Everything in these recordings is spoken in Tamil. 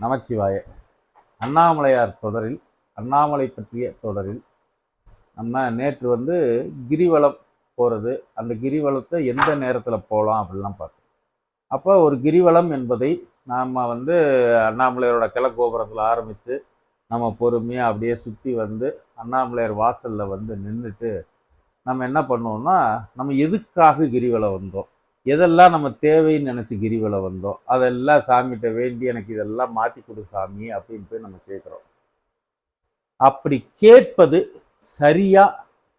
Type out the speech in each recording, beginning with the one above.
நமச்சிவாய. அண்ணாமலையார் தொடரில் அண்ணாமலை பற்றிய தொடரில் நம்ம நேற்று வந்து கிரிவலம் போகிறது அந்த கிரிவலத்தை எந்த நேரத்தில் போகலாம் அப்படிலாம் பார்த்தோம். அப்போ ஒரு கிரிவலம் என்பதை நாம் வந்து அண்ணாமலையாரோட கிழக்கோபுரத்தில் ஆரம்பித்து நம்ம பொறுமையாக அப்படியே சுற்றி வந்து அண்ணாமலையார் வாசலில் வந்து நின்றுட்டு நம்ம என்ன பண்ணுவோம்னா நம்ம எதுக்காக கிரிவலம் வந்தோம்? எதெல்லாம் நம்ம தேவைன்னு நினச்சி கிரிவலம் வந்தோம் அதெல்லாம் சாமிகிட்ட வேண்டி எனக்கு இதெல்லாம் மாற்றி கொடு சாமி அப்படின்னு போய் நம்ம கேட்குறோம். அப்படி கேட்பது சரியா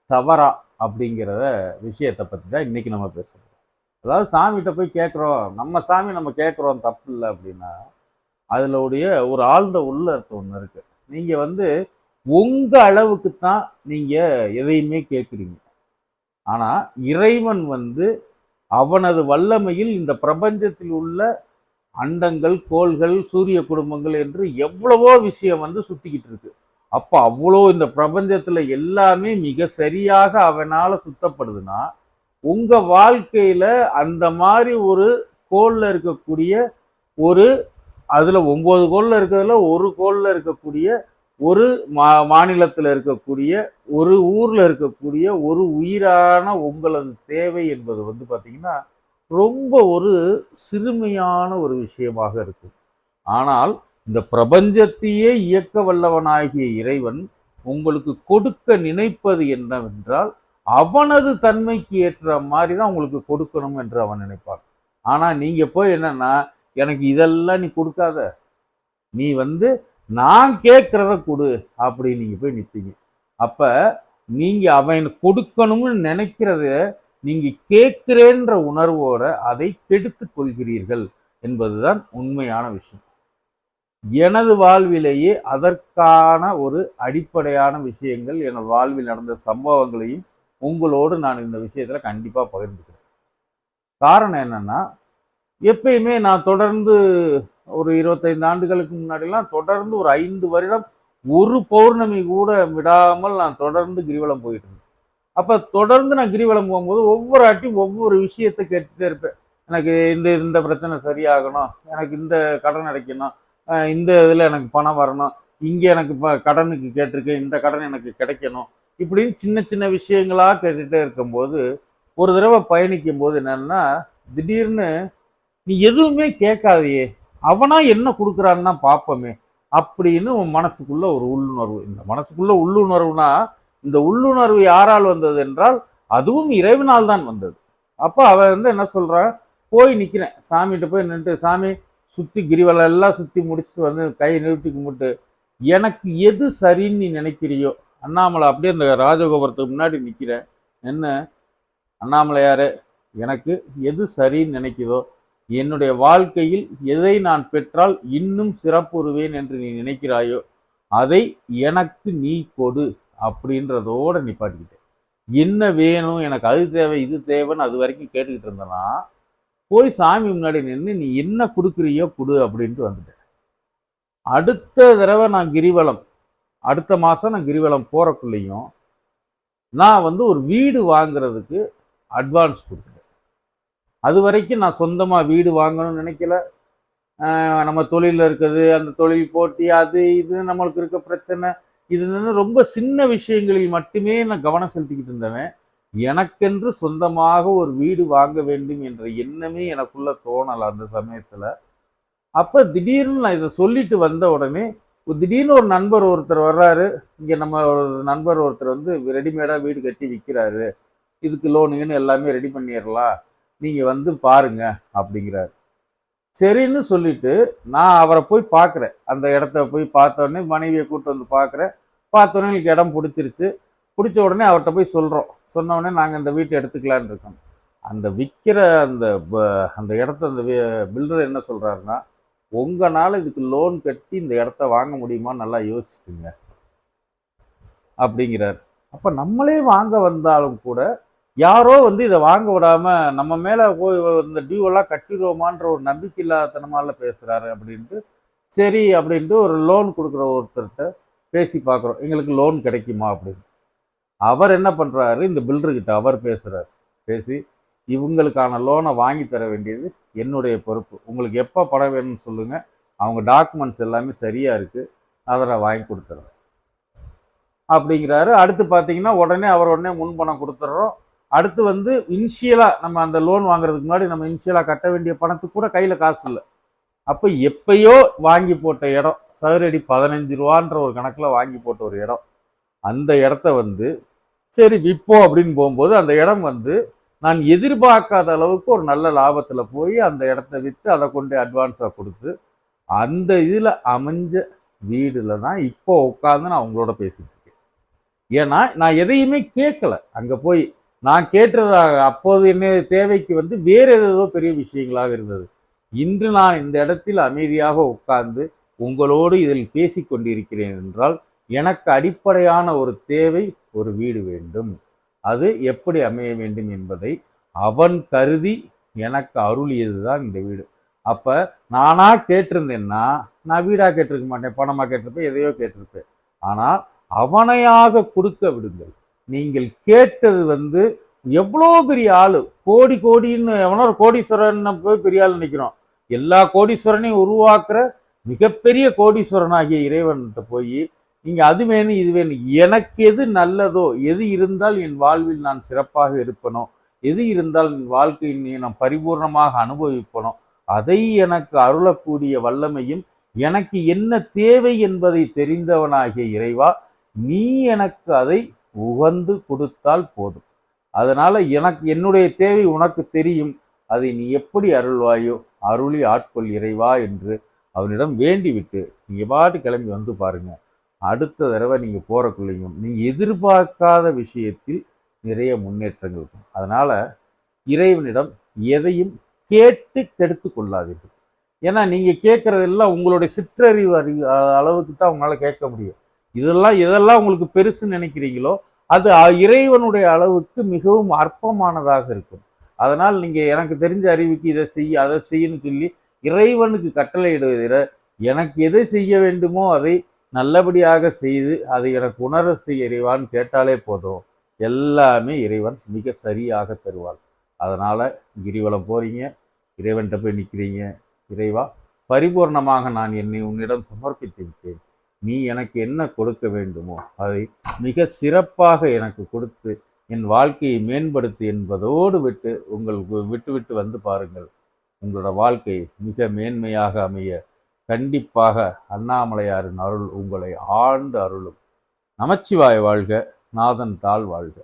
தவறா அப்படிங்கிறத விஷயத்தை பற்றி தான் இன்றைக்கி நம்ம பேசுகிறோம் அதாவது சாமிகிட்ட போய் கேட்குறோம் நம்ம சாமி நம்ம கேட்குறோம் தப்பு இல்லை அப்படின்னா அதில் உடைய ஒரு ஆழ்ந்த உள்ளத்து ஒன்று இருக்குது நீங்கள் வந்து உங்கள் அளவுக்கு தான் நீங்கள் எதையுமே கேட்குறீங்க. ஆனால் இறைவன் வந்து அவனது வல்லமையில் இந்த பிரபஞ்சத்தில் உள்ள அண்டங்கள் கோள்கள் சூரிய குடும்பங்கள் என்று எவ்வளவோ விஷயம் வந்து சுத்திக்கிட்டு இருக்கு. அப்போ அவ்வளோ இந்த பிரபஞ்சத்தில் எல்லாமே மிக சரியாக அவனால் சுத்தப்படுதுன்னா உங்கள் வாழ்க்கையில் அந்த மாதிரி ஒரு கோளில் இருக்கக்கூடிய ஒரு அதில் ஒம்பது கோளில் இருக்கிறதுல ஒரு கோளில் இருக்கக்கூடிய ஒரு மா மாநிலத்தில் இருக்கக்கூடிய ஒரு ஊரில் இருக்கக்கூடிய ஒரு உயிரான உங்களது தேவை என்பது வந்து பார்த்திங்கன்னா ரொம்ப ஒரு சிறுமையான ஒரு விஷயமாக இருக்கும். ஆனால் இந்த பிரபஞ்சத்தையே இயக்க வல்லவனாகிய இறைவன் உங்களுக்கு கொடுக்க நினைப்பது என்னவென்றால் அவனது தன்மைக்கு ஏற்ற மாதிரி தான் உங்களுக்கு கொடுக்கணும் என்று அவன் நினைப்பான். ஆனால் நீங்கள் போய் என்னன்னா எனக்கு இதெல்லாம் நீ கொடுக்காத. நீ வந்து நான் கேட்குறத கொடு அப்படி நீங்கள் போய் நிற்பீங்க அப்போ நீங்கள் அவன் கொடுக்கணும்னு நினைக்கிறத நீங்கள் கேட்குறேன்ற உணர்வோட அதை கெடுத்து கொள்கிறீர்கள் என்பதுதான் உண்மையான விஷயம். எனது வாழ்விலேயே அதற்கான ஒரு அடிப்படையான விஷயங்கள் எனது வாழ்வில் நடந்த சம்பவங்களையும் உங்களோடு நான் இந்த விஷயத்தில் கண்டிப்பாக பகிர்ந்துக்கிறேன். காரணம் என்னென்னா எப்பயுமே நான் தொடர்ந்து ஒரு இருபத்தைந்து ஆண்டுகளுக்கு முன்னாடிலாம் தொடர்ந்து ஒரு ஐந்து வருடம் ஒரு பௌர்ணமி கூட விடாமல் நான் தொடர்ந்து கிரிவலம் போயிட்டு இருந்தேன் அப்போ தொடர்ந்து நான் கிரிவலம் போகும்போது ஒவ்வொரு ஆட்டியும் ஒவ்வொரு விஷயத்தை கேட்டுட்டே இருப்பேன். எனக்கு இந்த இந்த பிரச்சனை சரியாகணும் எனக்கு இந்த கடன் அடைக்கணும் இந்த இதில் எனக்கு பணம் வரணும் இங்கே எனக்கு இப்போ கடனுக்கு கேட்டிருக்கேன் இந்த கடன் எனக்கு கிடைக்கணும் இப்படின்னு சின்ன சின்ன விஷயங்களாக கேட்டுகிட்டே இருக்கும்போது ஒரு தடவை பயணிக்கும் போது என்னன்னா திடீர்னு நீ எதுவுமே கேட்காதையே அவனா என்ன கொடுக்குறான்னு தான் பார்ப்போமே. அப்படின்னு உன் மனசுக்குள்ள ஒரு உள்ளுணர்வு. இந்த மனசுக்குள்ள உள்ளுணர்வுனா இந்த உள்ளுணர்வு யாரால் வந்தது என்றால் அதுவும் இறைவனால் தான் வந்தது. அப்போ அவன் வந்து என்ன சொல்கிறான் போய் நிற்கிறேன் சாமிகிட்ட போய் நின்றுட்டு சாமி சுற்றி கிரிவலம் எல்லாம் சுற்றி முடிச்சுட்டு வந்து கை நிறுத்தி கும்பிட்டு எனக்கு எது சரின்னு நீ நினைக்கிறியோ? அண்ணாமலை அப்படியே அந்த ராஜகோபுரத்துக்கு முன்னாடி நிற்கிறேன் என்ன? அண்ணாமலையாரே எனக்கு எது சரின்னு நினைக்குதோ என்னுடைய வாழ்க்கையில் எதை நான் பெற்றால் இன்னும் சிறப்புறுவேன் என்று நீ நினைக்கிறாயோ அதை எனக்கு நீ கொடு அப்படின்றதோடு நிப்பாட்டிக்கிட்டேன் என்ன வேணும் எனக்கு அது தேவை இது தேவைன்னு அது வரைக்கும் கேட்டுக்கிட்டு இருந்தேன்னா போய் சாமி முன்னாடி நின்று நீ என்ன கொடுக்குறியோ கொடு அப்படின்ட்டு வந்துட்டேன் அடுத்த தடவை நான் கிரிவலம் அடுத்த மாதம் நான் கிரிவலம் போகிறக்குள்ளேயும் நான் வந்து ஒரு வீடு வாங்குறதுக்கு அட்வான்ஸ் கொடுத்தேன் அது வரைக்கும் நான் சொந்தமாக வீடு வாங்கணும்னு நினைக்கல. நம்ம தொழிலில் இருக்குது அந்த தொழில் போட்டி அது இது நம்மளுக்கு இருக்க பிரச்சனை. இது ரொம்ப சின்ன விஷயங்களில் மட்டுமே நான் கவனம் செலுத்திக்கிட்டு இருந்தவன். எனக்கென்று சொந்தமாக ஒரு வீடு வாங்க வேண்டும் என்ற எண்ணமே எனக்குள்ள தோணலை அந்த சமயத்தில். அப்போ திடீர்னு நான் இதை சொல்லிட்டு வந்த உடனே திடீர்னு ஒரு நண்பர் ஒருத்தர் வர்றாரு. இங்கே நம்ம ஒரு நண்பர் ஒருத்தர் வந்து ரெடிமேடாக வீடு கட்டி விற்கிறாரு இதுக்கு லோனுங்கன்னு எல்லாமே ரெடி பண்ணிடலாம். நீங்கள் வந்து பாருங்க அப்படிங்கிறாரு. சரின்னு சொல்லிட்டு நான் அவரை போய் பார்க்குறேன். அந்த இடத்த போய் பார்த்த உடனே மனைவியை கூட்டு வந்து பார்க்குறேன். பார்த்த உடனே எனக்கு இடம் பிடிச்சிருச்சு. பிடிச்ச உடனே அவர்கிட்ட போய் சொல்கிறோம் சொன்னோடனே நாங்கள் இந்த வீட்டை எடுத்துக்கலான்னு இருக்கோம். அந்த விற்கிற அந்த அந்த இடத்த அந்த பில்டர் என்ன சொல்கிறாருன்னா உங்களால் இதுக்கு லோன் கட்டி இந்த இடத்த வாங்க முடியுமான்னு நல்லா யோசிச்சுக்குங்க. அப்படிங்கிறார். அப்போ நம்மளே வாங்க வந்தாலும் கூட யாரோ வந்து இதை வாங்க விடாம நம்ம மேல போய் இந்த டியூவெல்லாம் கட்டிடுவோமான்ற ஒரு நம்பிக்கை இல்லாதனமால பேசுறாரு அப்படின்ட்டு சரி அப்படின்ட்டு ஒரு லோன் கொடுக்குற ஒருத்தர்கிட்ட பேசி பார்க்குறோம். எங்களுக்கு லோன் கிடைக்குமா அப்படின்னு. அவர் என்ன பண்ணுறாரு இந்த பில்டர்கிட்ட அவர் பேசுகிறார் பேசி இவங்களுக்கான லோனை வாங்கி தர வேண்டியது என்னுடைய பொறுப்பு. உங்களுக்கு எப்போ படம் வேணும்னு சொல்லுங்கள் அவங்க டாக்குமெண்ட்ஸ் எல்லாமே சரியாக இருக்குது அதை நான் வாங்கி கொடுத்துட்றேன் அப்படிங்கிறாரு. அடுத்து பார்த்தீங்கன்னா உடனே அவர் உடனே முன்பணம் கொடுத்துட்றோம் அடுத்து வந்து இன்ஷியலாக நம்ம அந்த லோன் வாங்குறதுக்கு முன்னாடி நம்ம இன்ஷியலாக கட்ட வேண்டிய பணத்துக்கு கூட கையில் காசு இல்லை. அப்போ எப்பயோ வாங்கி போட்ட இடம் சதுரடி பதினஞ்சு ரூபான்ற ஒரு கணக்கில் வாங்கி போட்ட ஒரு இடம். அந்த இடத்த வந்து சரி விற்போம் அப்படின்னு போகும்போது அந்த இடம் வந்து நான் எதிர்பார்க்காத அளவுக்கு ஒரு நல்ல லாபத்தில் போய் அந்த இடத்த விற்று அதை கொண்டு அட்வான்ஸாக கொடுத்து அந்த இதில் அமைஞ்ச வீடில் தான் இப்போ உட்காந்து நான் உங்களோட பேசிட்டு இருக்கேன். ஏன்னா நான் எதையுமே கேட்கல அங்கே போய் நான் கேட்டதாக அப்போது என்ன தேவைக்கு வந்து வேறு ஏதோ பெரிய விஷயங்களாக இருந்தது. இன்று நான் இந்த இடத்தில் அமைதியாக உட்கார்ந்து உங்களோடு இதில் பேசி கொண்டிருக்கிறேன் என்றால் எனக்கு அடிப்படையான ஒரு தேவை ஒரு வீடு வேண்டும். அது எப்படி அமைய வேண்டும் என்பதை அவன் கருதி எனக்கு அருளியது தான் இந்த வீடு. அப்போ நானாக கேட்டிருந்தேன்னா நான் வீடாக கேட்டிருக்க மாட்டேன் பணமாக கேட்டிருப்பேன் எதையோ கேட்டிருப்பேன். ஆனால் அவனையாக கொடுக்க விடுங்கள். நீங்கள் கேட்டது வந்து எவ்வளோ பெரிய ஆள்? கோடி கோடின்னு எவனோ ஒரு கோடீஸ்வரன் போய் பெரிய ஆள் நிற்கிறோம் எல்லா கோடீஸ்வரனையும் உருவாக்குற மிகப்பெரிய கோடீஸ்வரனாகிய இறைவன்கிட்ட போய் நீங்கள் அது வேணும் இது வேணும் எனக்கு எது நல்லதோ எது இருந்தால் என் வாழ்வில் நான் சிறப்பாக இருப்பனோ எது இருந்தால் என் வாழ்க்கையின் நான் பரிபூர்ணமாக அனுபவிப்பனோ அதை எனக்கு அருளக்கூடிய வல்லமையும் எனக்கு என்ன தேவை என்பதை தெரிந்தவனாகிய இறைவா நீ எனக்கு அதை உகந்து கொடுத்தால் போதும். அதனால எனக்கு என்னுடைய தேவை உனக்கு தெரியும். அதை நீ எப்படி அருள்வாயோ அருளி ஆட்கொள் இறைவா என்று அவனிடம் வேண்டிவிட்டு நீங்கள் பாட்டு கிளம்பி வந்து பாருங்க. அடுத்த தடவை நீங்கள் போறக்குள்ளேயும் நீங்கள் எதிர்பார்க்காத விஷயத்தில் நிறைய முன்னேற்றங்கள் இருக்கும். அதனால் இறைவனிடம் எதையும் கேட்டு கெடுத்து கொள்ளாதீர்கள். ஏன்னா நீங்கள் கேட்குறதெல்லாம் உங்களுடைய சிற்றறிவு அறிவு அளவுக்கு தான் உங்களால் கேட்க முடியும். இதெல்லாம் எதெல்லாம் உங்களுக்கு பெருசுன்னு நினைக்கிறீங்களோ அது இறைவனுடைய அளவுக்கு மிகவும் அற்பமானதாக இருக்கும். அதனால் நீங்கள் எனக்கு தெரிஞ்ச அறிவுக்கு இதை செய்ய அதை செய்யன்னு சொல்லி இறைவனுக்கு கட்டளையிடுவதிட எனக்கு எதை செய்ய வேண்டுமோ அதை நல்லபடியாக செய்து அதை எனக்கு உணர செய்ய இறைவான்னு கேட்டாலே போதும். எல்லாமே இறைவன் மிக சரியாக தருவார் அதனால் கிரிவலம் போகிறீங்க இறைவன்கிட்ட போய் நிற்கிறீங்க இறைவா பரிபூர்ணமாக நான் என்னை உன்னிடம் சமர்ப்பித்து விட்டேன். நீ எனக்கு என்ன கொடுக்க வேண்டுமோ அதை மிக சிறப்பாக எனக்கு கொடுத்து என் வாழ்க்கையை மேம்படுத்து என்பதோடு விட்டு உங்களுக்கு விட்டுவிட்டு வந்து பாருங்கள். உங்களோட வாழ்க்கை மிக மேன்மையாக அமைய கண்டிப்பாக அண்ணாமலையாரின் அருள் உங்களை ஆண்டு அருளும். நமச்சிவாய் வாழ்க நாதன் தாள் வாழ்க.